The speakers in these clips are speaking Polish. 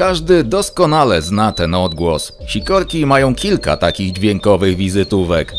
Każdy doskonale zna ten odgłos. Sikorki mają kilka takich dźwiękowych wizytówek.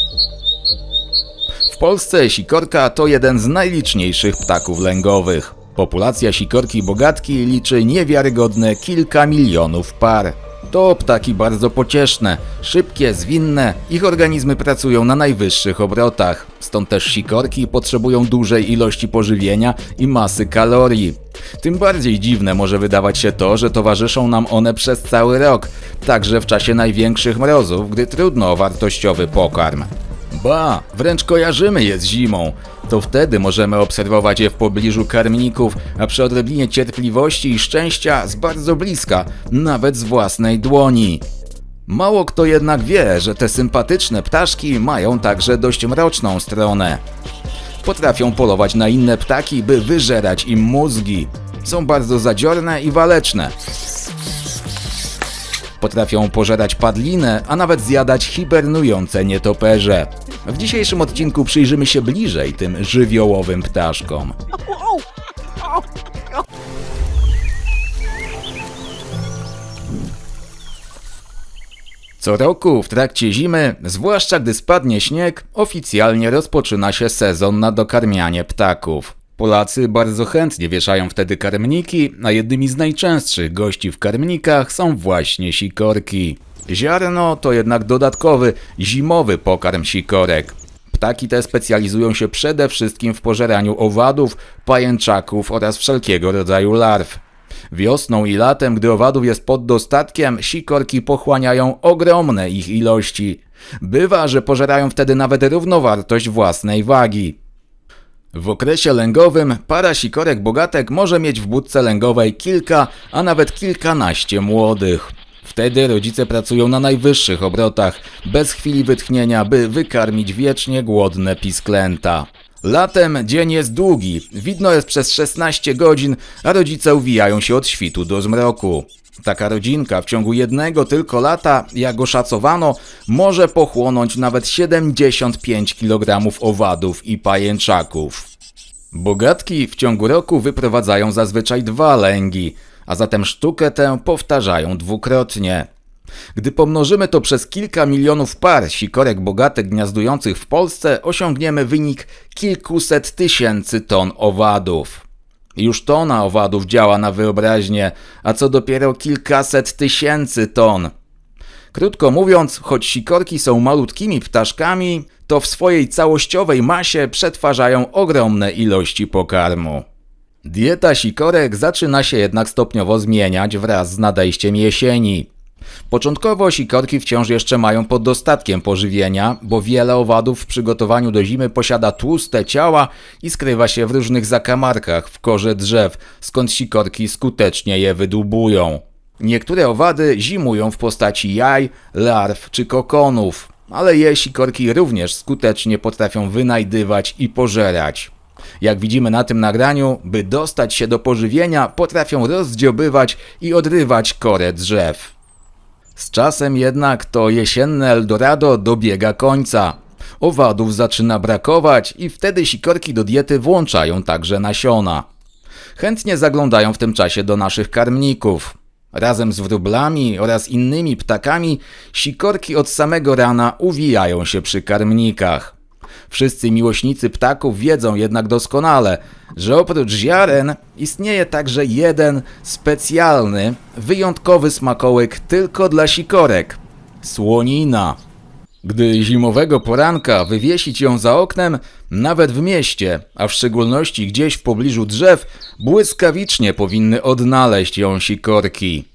W Polsce sikorka to jeden z najliczniejszych ptaków lęgowych. Populacja sikorki bogatki liczy niewiarygodne kilka milionów par. To ptaki bardzo pocieszne, szybkie, zwinne, ich organizmy pracują na najwyższych obrotach. Stąd też sikorki potrzebują dużej ilości pożywienia i masy kalorii. Tym bardziej dziwne może wydawać się to, że towarzyszą nam one przez cały rok, także w czasie największych mrozów, gdy trudno o wartościowy pokarm. Ba, wręcz kojarzymy je z zimą. To wtedy możemy obserwować je w pobliżu karmników, a przy odrobinie cierpliwości i szczęścia z bardzo bliska, nawet z własnej dłoni. Mało kto jednak wie, że te sympatyczne ptaszki mają także dość mroczną stronę. Potrafią polować na inne ptaki, by wyżerać im mózgi. Są bardzo zadziorne i waleczne. Potrafią pożerać padlinę, a nawet zjadać hibernujące nietoperze. W dzisiejszym odcinku przyjrzymy się bliżej tym żywiołowym ptaszkom. Co roku w trakcie zimy, zwłaszcza gdy spadnie śnieg, oficjalnie rozpoczyna się sezon na dokarmianie ptaków. Polacy bardzo chętnie wieszają wtedy karmniki, a jednymi z najczęstszych gości w karmnikach są właśnie sikorki. Ziarno to jednak dodatkowy, zimowy pokarm sikorek. Ptaki te specjalizują się przede wszystkim w pożeraniu owadów, pajęczaków oraz wszelkiego rodzaju larw. Wiosną i latem, gdy owadów jest pod dostatkiem, sikorki pochłaniają ogromne ich ilości. Bywa, że pożerają wtedy nawet równowartość własnej wagi. W okresie lęgowym para sikorek bogatek może mieć w budce lęgowej kilka, a nawet kilkanaście młodych. Wtedy rodzice pracują na najwyższych obrotach, bez chwili wytchnienia, by wykarmić wiecznie głodne pisklęta. Latem dzień jest długi, widno jest przez 16 godzin, a rodzice uwijają się od świtu do zmroku. Taka rodzinka w ciągu jednego tylko lata, jak oszacowano, może pochłonąć nawet 75 kg owadów i pajęczaków. Bogatki w ciągu roku wyprowadzają zazwyczaj dwa lęgi, a zatem sztukę tę powtarzają dwukrotnie. Gdy pomnożymy to przez kilka milionów par sikorek bogatek gniazdujących w Polsce, osiągniemy wynik kilkuset tysięcy ton owadów. Już tona owadów działa na wyobraźnię, a co dopiero kilkaset tysięcy ton. Krótko mówiąc, choć sikorki są malutkimi ptaszkami, to w swojej całościowej masie przetwarzają ogromne ilości pokarmu. Dieta sikorek zaczyna się jednak stopniowo zmieniać wraz z nadejściem jesieni. Początkowo sikorki wciąż jeszcze mają pod dostatkiem pożywienia, bo wiele owadów w przygotowaniu do zimy posiada tłuste ciała i skrywa się w różnych zakamarkach w korze drzew, skąd sikorki skutecznie je wydłubują. Niektóre owady zimują w postaci jaj, larw czy kokonów, ale je sikorki również skutecznie potrafią wynajdywać i pożerać. Jak widzimy na tym nagraniu, by dostać się do pożywienia, potrafią rozdziobywać i odrywać korę drzew. Z czasem jednak to jesienne Eldorado dobiega końca. Owadów zaczyna brakować i wtedy sikorki do diety włączają także nasiona. Chętnie zaglądają w tym czasie do naszych karmników. Razem z wróblami oraz innymi ptakami sikorki od samego rana uwijają się przy karmnikach. Wszyscy miłośnicy ptaków wiedzą jednak doskonale, że oprócz ziaren istnieje także jeden specjalny, wyjątkowy smakołyk tylko dla sikorek słonina. Gdy zimowego poranka wywiesić ją za oknem, nawet w mieście, a w szczególności gdzieś w pobliżu drzew, błyskawicznie powinny odnaleźć ją sikorki.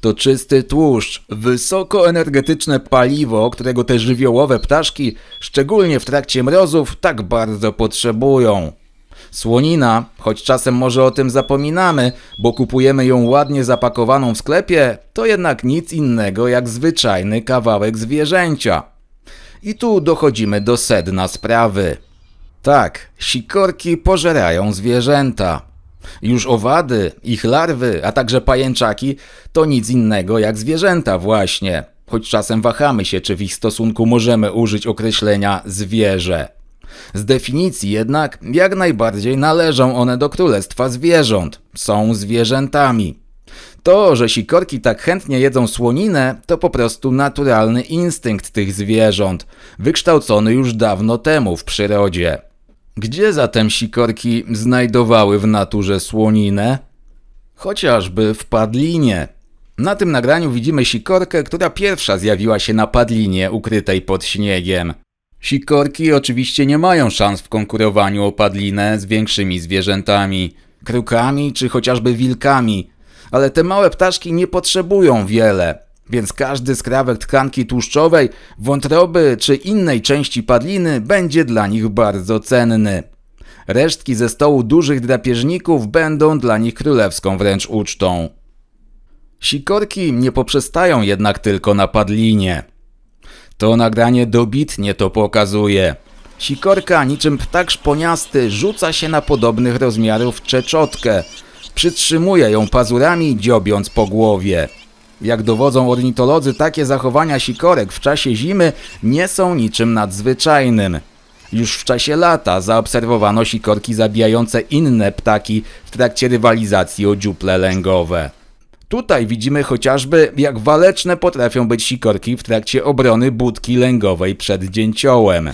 To czysty tłuszcz, wysokoenergetyczne paliwo, którego te żywiołowe ptaszki, szczególnie w trakcie mrozów, tak bardzo potrzebują. Słonina, choć czasem może o tym zapominamy, bo kupujemy ją ładnie zapakowaną w sklepie, to jednak nic innego jak zwyczajny kawałek zwierzęcia. I tu dochodzimy do sedna sprawy. Tak, sikorki pożerają zwierzęta. Już owady, ich larwy, a także pajęczaki to nic innego jak zwierzęta właśnie, choć czasem wahamy się, czy w ich stosunku możemy użyć określenia zwierzę. Z definicji jednak jak najbardziej należą one do królestwa zwierząt, są zwierzętami. To, że sikorki tak chętnie jedzą słoninę, to po prostu naturalny instynkt tych zwierząt, wykształcony już dawno temu w przyrodzie. Gdzie zatem sikorki znajdowały w naturze słoninę? Chociażby w padlinie. Na tym nagraniu widzimy sikorkę, która pierwsza zjawiła się na padlinie ukrytej pod śniegiem. Sikorki oczywiście nie mają szans w konkurowaniu o padlinę z większymi zwierzętami, krukami czy chociażby wilkami, ale te małe ptaszki nie potrzebują wiele, więc każdy skrawek tkanki tłuszczowej, wątroby czy innej części padliny będzie dla nich bardzo cenny. Resztki ze stołu dużych drapieżników będą dla nich królewską wręcz ucztą. Sikorki nie poprzestają jednak tylko na padlinie. To nagranie dobitnie to pokazuje. Sikorka niczym ptak szponiasty rzuca się na podobnych rozmiarów czeczotkę. Przytrzymuje ją pazurami, dziobiąc po głowie. Jak dowodzą ornitolodzy, takie zachowania sikorek w czasie zimy nie są niczym nadzwyczajnym. Już w czasie lata zaobserwowano sikorki zabijające inne ptaki w trakcie rywalizacji o dziuple lęgowe. Tutaj widzimy chociażby, jak waleczne potrafią być sikorki w trakcie obrony budki lęgowej przed dzięciołem.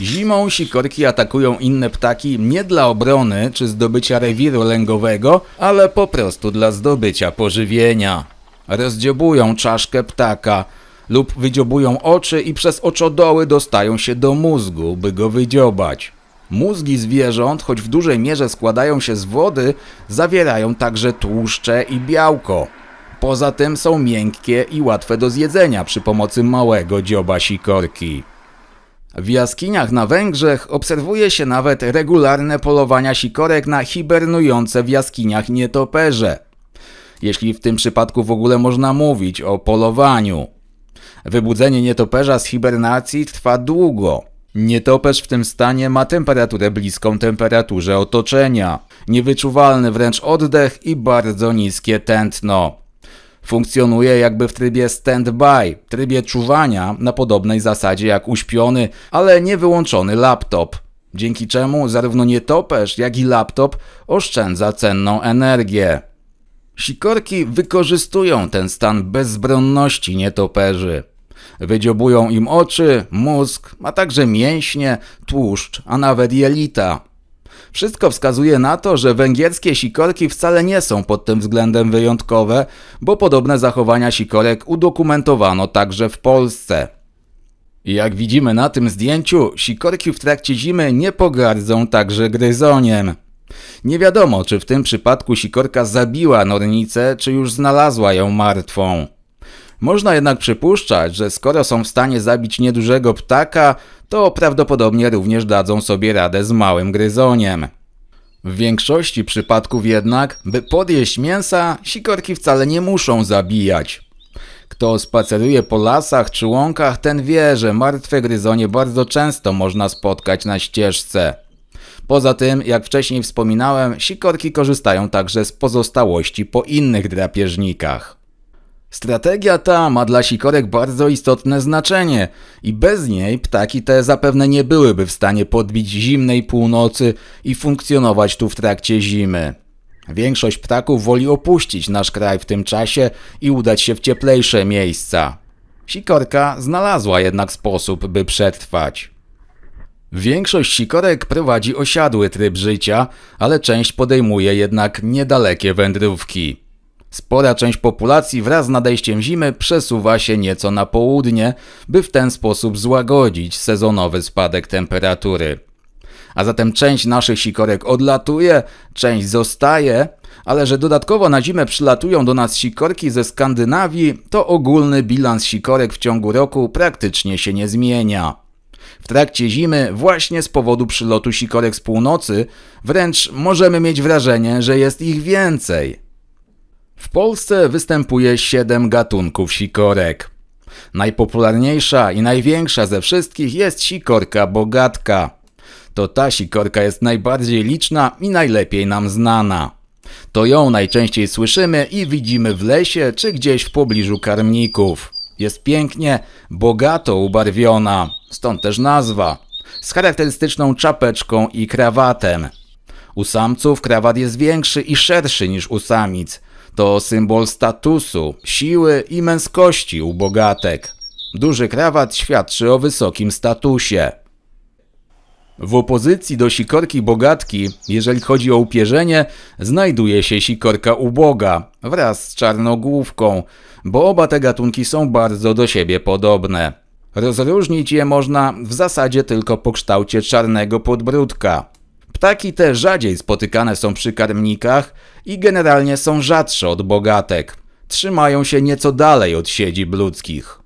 Zimą sikorki atakują inne ptaki nie dla obrony czy zdobycia rewiru lęgowego, ale po prostu dla zdobycia pożywienia. Rozdziobują czaszkę ptaka lub wydziobują oczy i przez oczodoły dostają się do mózgu, by go wydziobać. Mózgi zwierząt, choć w dużej mierze składają się z wody, zawierają także tłuszcze i białko. Poza tym są miękkie i łatwe do zjedzenia przy pomocy małego dzioba sikorki. W jaskiniach na Węgrzech obserwuje się nawet regularne polowania sikorek na hibernujące w jaskiniach nietoperze. Jeśli w tym przypadku w ogóle można mówić o polowaniu. Wybudzenie nietoperza z hibernacji trwa długo. Nietoperz w tym stanie ma temperaturę bliską temperaturze otoczenia, niewyczuwalny wręcz oddech i bardzo niskie tętno. Funkcjonuje jakby w trybie stand-by, trybie czuwania na podobnej zasadzie jak uśpiony, ale nie wyłączony laptop. Dzięki czemu zarówno nietoperz, jak i laptop oszczędza cenną energię. Sikorki wykorzystują ten stan bezbronności nietoperzy. Wydziobują im oczy, mózg, a także mięśnie, tłuszcz, a nawet jelita. Wszystko wskazuje na to, że węgierskie sikorki wcale nie są pod tym względem wyjątkowe, bo podobne zachowania sikorek udokumentowano także w Polsce. Jak widzimy na tym zdjęciu, sikorki w trakcie zimy nie pogardzą także gryzoniem. Nie wiadomo, czy w tym przypadku sikorka zabiła nornicę, czy już znalazła ją martwą. Można jednak przypuszczać, że skoro są w stanie zabić niedużego ptaka, to prawdopodobnie również dadzą sobie radę z małym gryzoniem. W większości przypadków jednak, by podjeść mięsa, sikorki wcale nie muszą zabijać. Kto spaceruje po lasach czy łąkach, ten wie, że martwe gryzonie bardzo często można spotkać na ścieżce. Poza tym, jak wcześniej wspominałem, sikorki korzystają także z pozostałości po innych drapieżnikach. Strategia ta ma dla sikorek bardzo istotne znaczenie i bez niej ptaki te zapewne nie byłyby w stanie podbić zimnej północy i funkcjonować tu w trakcie zimy. Większość ptaków woli opuścić nasz kraj w tym czasie i udać się w cieplejsze miejsca. Sikorka znalazła jednak sposób, by przetrwać. Większość sikorek prowadzi osiadły tryb życia, ale część podejmuje jednak niedalekie wędrówki. Spora część populacji wraz z nadejściem zimy przesuwa się nieco na południe, by w ten sposób złagodzić sezonowy spadek temperatury. A zatem część naszych sikorek odlatuje, część zostaje, ale że dodatkowo na zimę przylatują do nas sikorki ze Skandynawii, to ogólny bilans sikorek w ciągu roku praktycznie się nie zmienia. W trakcie zimy, właśnie z powodu przylotu sikorek z północy, wręcz możemy mieć wrażenie, że jest ich więcej. W Polsce występuje 7 gatunków sikorek. Najpopularniejsza i największa ze wszystkich jest sikorka bogatka. To ta sikorka jest najbardziej liczna i najlepiej nam znana. To ją najczęściej słyszymy i widzimy w lesie czy gdzieś w pobliżu karmników. Jest pięknie, bogato ubarwiona, stąd też nazwa, z charakterystyczną czapeczką i krawatem. U samców krawat jest większy i szerszy niż u samic. To symbol statusu, siły i męskości u bogatek. Duży krawat świadczy o wysokim statusie. W opozycji do sikorki bogatki, jeżeli chodzi o upierzenie, znajduje się sikorka uboga wraz z czarnogłówką, bo oba te gatunki są bardzo do siebie podobne. Rozróżnić je można w zasadzie tylko po kształcie czarnego podbródka. Ptaki te rzadziej spotykane są przy karmnikach i generalnie są rzadsze od bogatek. Trzymają się nieco dalej od siedzib ludzkich.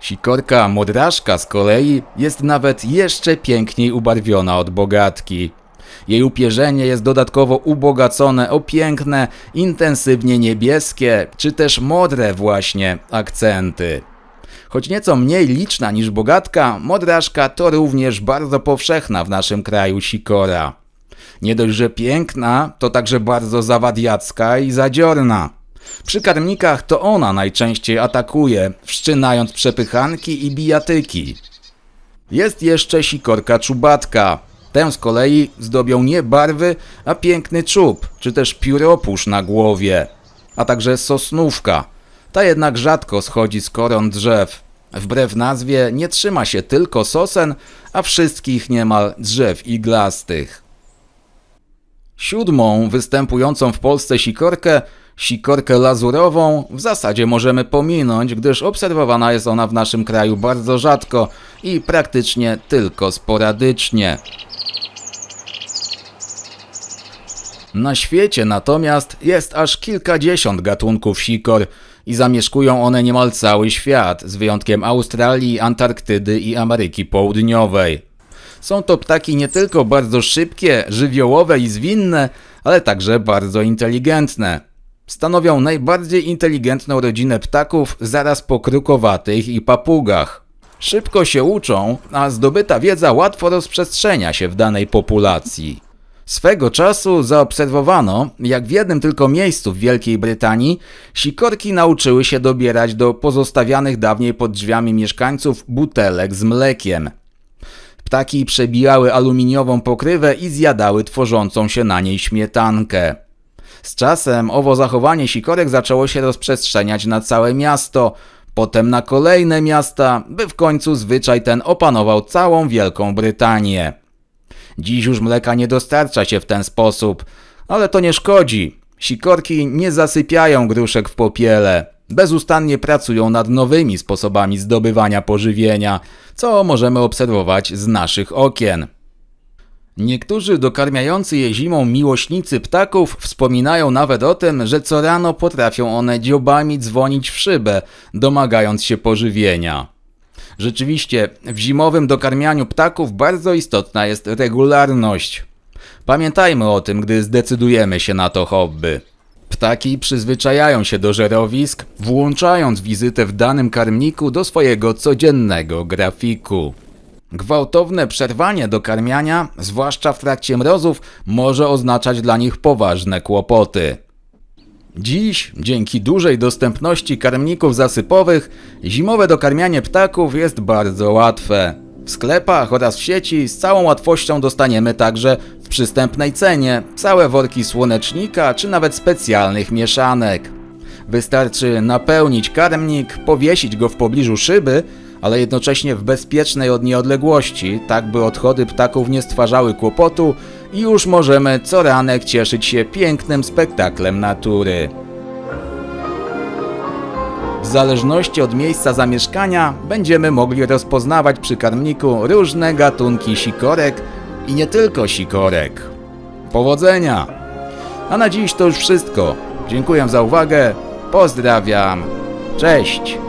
Sikorka modraszka z kolei jest nawet jeszcze piękniej ubarwiona od bogatki. Jej upierzenie jest dodatkowo ubogacone o piękne, intensywnie niebieskie, czy też modre właśnie akcenty. Choć nieco mniej liczna niż bogatka, modraszka to również bardzo powszechna w naszym kraju sikora. Nie dość, że piękna, to także bardzo zawadiacka i zadziorna. Przy karmnikach to ona najczęściej atakuje, wszczynając przepychanki i bijatyki. Jest jeszcze sikorka czubatka. Tę z kolei zdobią nie barwy, a piękny czub, czy też pióropusz na głowie, a także sosnówka. Ta jednak rzadko schodzi z koron drzew. Wbrew nazwie nie trzyma się tylko sosen, a wszystkich niemal drzew iglastych. Siódmą występującą w Polsce sikorkę, sikorkę lazurową, w zasadzie możemy pominąć, gdyż obserwowana jest ona w naszym kraju bardzo rzadko i praktycznie tylko sporadycznie. Na świecie natomiast jest aż kilkadziesiąt gatunków sikor i zamieszkują one niemal cały świat, z wyjątkiem Australii, Antarktydy i Ameryki Południowej. Są to ptaki nie tylko bardzo szybkie, żywiołowe i zwinne, ale także bardzo inteligentne. Stanowią najbardziej inteligentną rodzinę ptaków zaraz po krukowatych i papugach. Szybko się uczą, a zdobyta wiedza łatwo rozprzestrzenia się w danej populacji. Swego czasu zaobserwowano, jak w jednym tylko miejscu w Wielkiej Brytanii sikorki nauczyły się dobierać do pozostawianych dawniej pod drzwiami mieszkańców butelek z mlekiem. Ptaki przebijały aluminiową pokrywę i zjadały tworzącą się na niej śmietankę. Z czasem owo zachowanie sikorek zaczęło się rozprzestrzeniać na całe miasto, potem na kolejne miasta, by w końcu zwyczaj ten opanował całą Wielką Brytanię. Dziś już mleka nie dostarcza się w ten sposób, ale to nie szkodzi. Sikorki nie zasypiają gruszek w popiele. Bezustannie pracują nad nowymi sposobami zdobywania pożywienia, co możemy obserwować z naszych okien. Niektórzy dokarmiający je zimą miłośnicy ptaków wspominają nawet o tym, że co rano potrafią one dziobami dzwonić w szybę, domagając się pożywienia. Rzeczywiście, w zimowym dokarmianiu ptaków bardzo istotna jest regularność. Pamiętajmy o tym, gdy zdecydujemy się na to hobby. Ptaki przyzwyczajają się do żerowisk, włączając wizytę w danym karmniku do swojego codziennego grafiku. Gwałtowne przerwanie dokarmiania, zwłaszcza w trakcie mrozów, może oznaczać dla nich poważne kłopoty. Dziś, dzięki dużej dostępności karmników zasypowych, zimowe dokarmianie ptaków jest bardzo łatwe. W sklepach oraz w sieci z całą łatwością dostaniemy także w przystępnej cenie całe worki słonecznika czy nawet specjalnych mieszanek. Wystarczy napełnić karmnik, powiesić go w pobliżu szyby, ale jednocześnie w bezpiecznej od niej odległości, tak by odchody ptaków nie stwarzały kłopotu i już możemy co ranek cieszyć się pięknym spektaklem natury. W zależności od miejsca zamieszkania będziemy mogli rozpoznawać przy karmniku różne gatunki sikorek i nie tylko sikorek. Powodzenia! A na dziś to już wszystko. Dziękuję za uwagę. Pozdrawiam. Cześć!